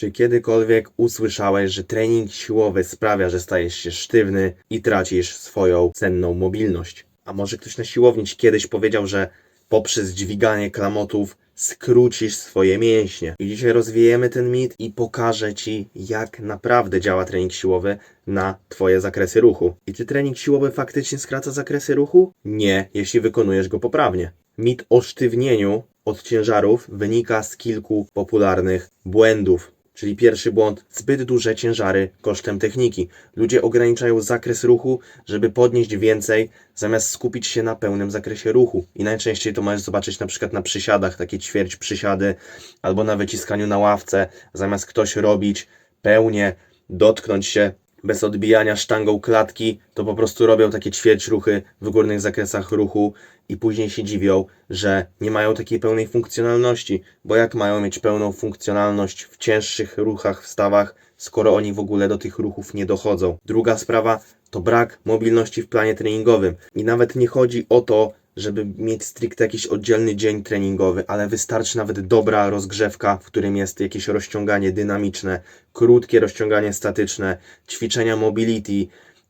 Czy kiedykolwiek usłyszałeś, że trening siłowy sprawia, że stajesz się sztywny i tracisz swoją cenną mobilność? A może ktoś na siłowni ci kiedyś powiedział, że poprzez dźwiganie klamotów skrócisz swoje mięśnie. I dzisiaj rozwijemy ten mit i pokażę Ci, jak naprawdę działa trening siłowy na Twoje zakresy ruchu. I czy trening siłowy faktycznie skraca zakresy ruchu? Nie, jeśli wykonujesz go poprawnie. Mit o sztywnieniu od ciężarów wynika z kilku popularnych błędów. Czyli pierwszy błąd, zbyt duże ciężary kosztem techniki. Ludzie ograniczają zakres ruchu, żeby podnieść więcej, zamiast skupić się na pełnym zakresie ruchu. I najczęściej to możesz zobaczyć na przykład na przysiadach, takie ćwierć przysiady, albo na wyciskaniu na ławce, zamiast ktoś robić pełnie, dotknąć się bez odbijania sztangą klatki, to po prostu robią takie ćwierć ruchy w górnych zakresach ruchu i później się dziwią, że nie mają takiej pełnej funkcjonalności, bo jak mają mieć pełną funkcjonalność w cięższych ruchach, w stawach, skoro oni w ogóle do tych ruchów nie dochodzą. Druga sprawa to brak mobilności w planie treningowym. I nawet nie chodzi o to, żeby mieć stricte jakiś oddzielny dzień treningowy, ale wystarczy nawet dobra rozgrzewka, w którym jest jakieś rozciąganie dynamiczne, krótkie rozciąganie statyczne, ćwiczenia mobility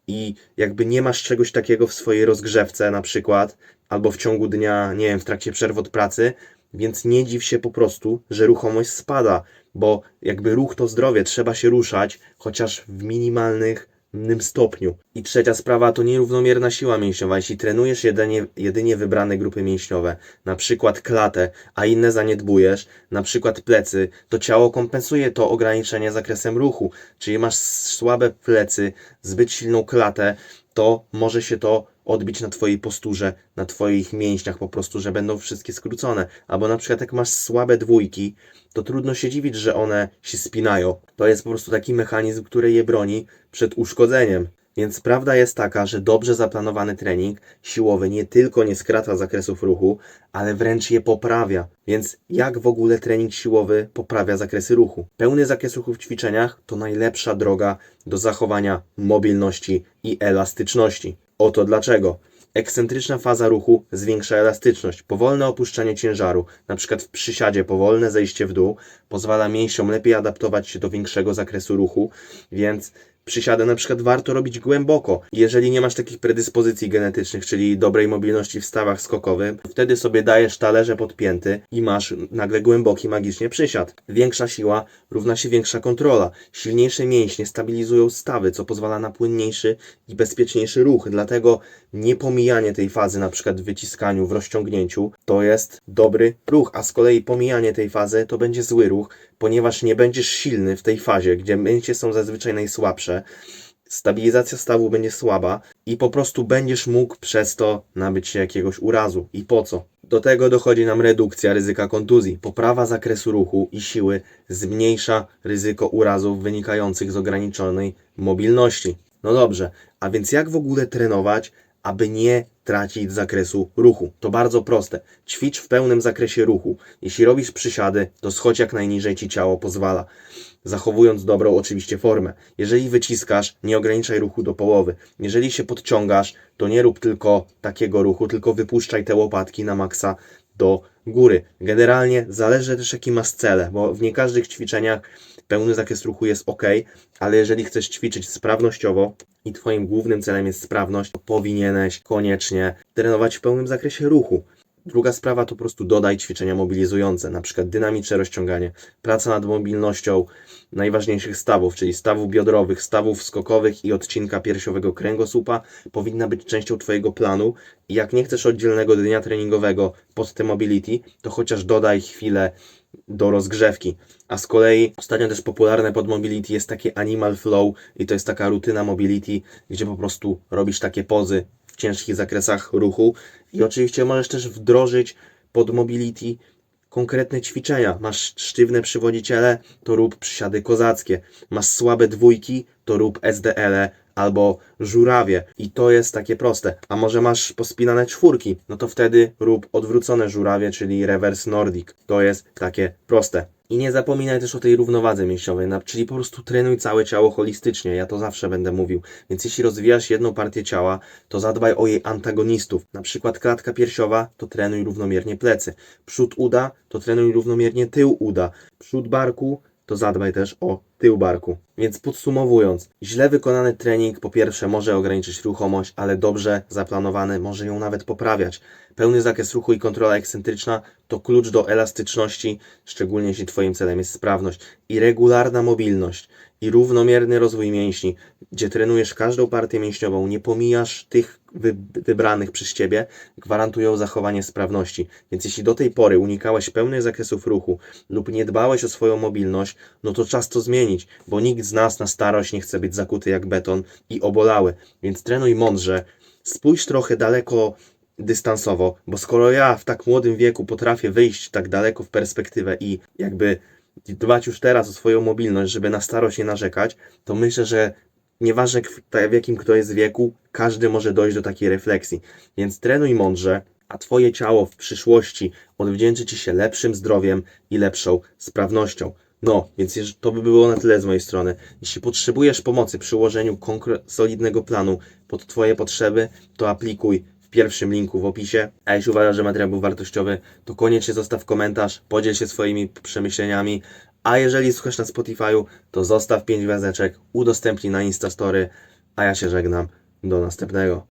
i jakby nie masz czegoś takiego w swojej rozgrzewce na przykład, albo w ciągu dnia, nie wiem, w trakcie przerw od pracy, więc nie dziw się po prostu, że ruchomość spada, bo jakby ruch to zdrowie, trzeba się ruszać, chociaż w minimalnych stopniu. I trzecia sprawa to nierównomierna siła mięśniowa. Jeśli trenujesz jedynie, jedynie wybrane grupy mięśniowe, na przykład klatę, a inne zaniedbujesz, na przykład plecy, to ciało kompensuje to ograniczenie zakresem ruchu. Czyli masz słabe plecy, zbyt silną klatę, to może się to odbić na Twojej posturze, na Twoich mięśniach po prostu, że będą wszystkie skrócone. Albo na przykład jak masz słabe dwójki, to trudno się dziwić, że one się spinają. To jest po prostu taki mechanizm, który je broni przed uszkodzeniem. Więc prawda jest taka, że dobrze zaplanowany trening siłowy nie tylko nie skraca zakresów ruchu, ale wręcz je poprawia. Więc jak w ogóle trening siłowy poprawia zakresy ruchu? Pełny zakres ruchu w ćwiczeniach to najlepsza droga do zachowania mobilności i elastyczności. Oto dlaczego. Ekscentryczna faza ruchu zwiększa elastyczność. Powolne opuszczanie ciężaru, np. w przysiadzie powolne zejście w dół, pozwala mięsiom lepiej adaptować się do większego zakresu ruchu, więc przysiady na przykład warto robić głęboko. Jeżeli nie masz takich predyspozycji genetycznych, czyli dobrej mobilności w stawach skokowych, wtedy sobie dajesz talerze podpięty i masz nagle głęboki magicznie przysiad. Większa siła równa się większa kontrola. Silniejsze mięśnie stabilizują stawy, co pozwala na płynniejszy i bezpieczniejszy ruch. Dlatego nie pomijanie tej fazy, na przykład w wyciskaniu, w rozciągnięciu, to jest dobry ruch, a z kolei pomijanie tej fazy to będzie zły ruch, ponieważ nie będziesz silny w tej fazie, gdzie mięśnie są zazwyczaj najsłabsze. Stabilizacja stawu będzie słaba i po prostu będziesz mógł przez to nabyć się jakiegoś urazu. I po co? Do tego dochodzi nam redukcja ryzyka kontuzji. Poprawa zakresu ruchu i siły zmniejsza ryzyko urazów wynikających z ograniczonej mobilności. No dobrze, a więc jak w ogóle trenować, aby nie tracić zakresu ruchu? To bardzo proste. Ćwicz w pełnym zakresie ruchu. Jeśli robisz przysiady, to schodź jak najniżej ci ciało pozwala. Zachowując dobrą oczywiście formę. Jeżeli wyciskasz, nie ograniczaj ruchu do połowy. Jeżeli się podciągasz, to nie rób tylko takiego ruchu, tylko wypuszczaj te łopatki na maksa do góry. Generalnie zależy też jaki masz cele, bo w nie każdych ćwiczeniach pełny zakres ruchu jest ok, ale jeżeli chcesz ćwiczyć sprawnościowo i Twoim głównym celem jest sprawność, to powinieneś koniecznie trenować w pełnym zakresie ruchu. Druga sprawa to po prostu dodaj ćwiczenia mobilizujące, na przykład dynamiczne rozciąganie, praca nad mobilnością najważniejszych stawów, czyli stawów biodrowych, stawów skokowych i odcinka piersiowego kręgosłupa powinna być częścią Twojego planu i jak nie chcesz oddzielnego dnia treningowego pod te mobility, to chociaż dodaj chwilę do rozgrzewki. A z kolei ostatnio też popularne pod mobility jest takie animal flow i to jest taka rutyna mobility, gdzie po prostu robisz takie pozy w ciężkich zakresach ruchu i oczywiście możesz też wdrożyć pod mobility konkretne ćwiczenia. Masz sztywne przywodziciele, to rób przysiady kozackie. Masz słabe dwójki, to rób SDL albo żurawie. I to jest takie proste. A może masz pospinane czwórki, no to wtedy rób odwrócone żurawie, czyli reverse nordic. To jest takie proste. I nie zapominaj też o tej równowadze mięśniowej, czyli po prostu trenuj całe ciało holistycznie, ja to zawsze będę mówił. Więc jeśli rozwijasz jedną partię ciała, to zadbaj o jej antagonistów. Na przykład klatka piersiowa, to trenuj równomiernie plecy. Przód uda, to trenuj równomiernie tył uda. Przód barku, to zadbaj też o tył barku. Więc podsumowując, źle wykonany trening po pierwsze może ograniczyć ruchomość, ale dobrze zaplanowany może ją nawet poprawiać. Pełny zakres ruchu i kontrola ekscentryczna to klucz do elastyczności, szczególnie jeśli Twoim celem jest sprawność i regularna mobilność i równomierny rozwój mięśni, gdzie trenujesz każdą partię mięśniową, nie pomijasz tych wy, wybranych przez Ciebie, gwarantują zachowanie sprawności. Więc jeśli do tej pory unikałeś pełnych zakresów ruchu lub nie dbałeś o swoją mobilność, no to czas to zmienić, bo nikt z nas na starość nie chce być zakuty jak beton i obolały. Więc trenuj mądrze, spójrz trochę daleko dystansowo, bo skoro ja w tak młodym wieku potrafię wyjść tak daleko w perspektywę i jakby dbać już teraz o swoją mobilność, żeby na starość nie narzekać, to myślę, że nieważne w jakim kto jest wieku, każdy może dojść do takiej refleksji. Więc trenuj mądrze, a Twoje ciało w przyszłości odwdzięczy Ci się lepszym zdrowiem i lepszą sprawnością. No, więc to by było na tyle z mojej strony. Jeśli potrzebujesz pomocy przy ułożeniu solidnego planu pod Twoje potrzeby, to aplikuj pierwszym linku w opisie. A jeśli uważasz, że materiał był wartościowy, to koniecznie zostaw komentarz, podziel się swoimi przemyśleniami. A jeżeli słuchasz na Spotify'u, to zostaw 5 gwiazdeczek, udostępnij na Instastory, a ja się żegnam. Do następnego.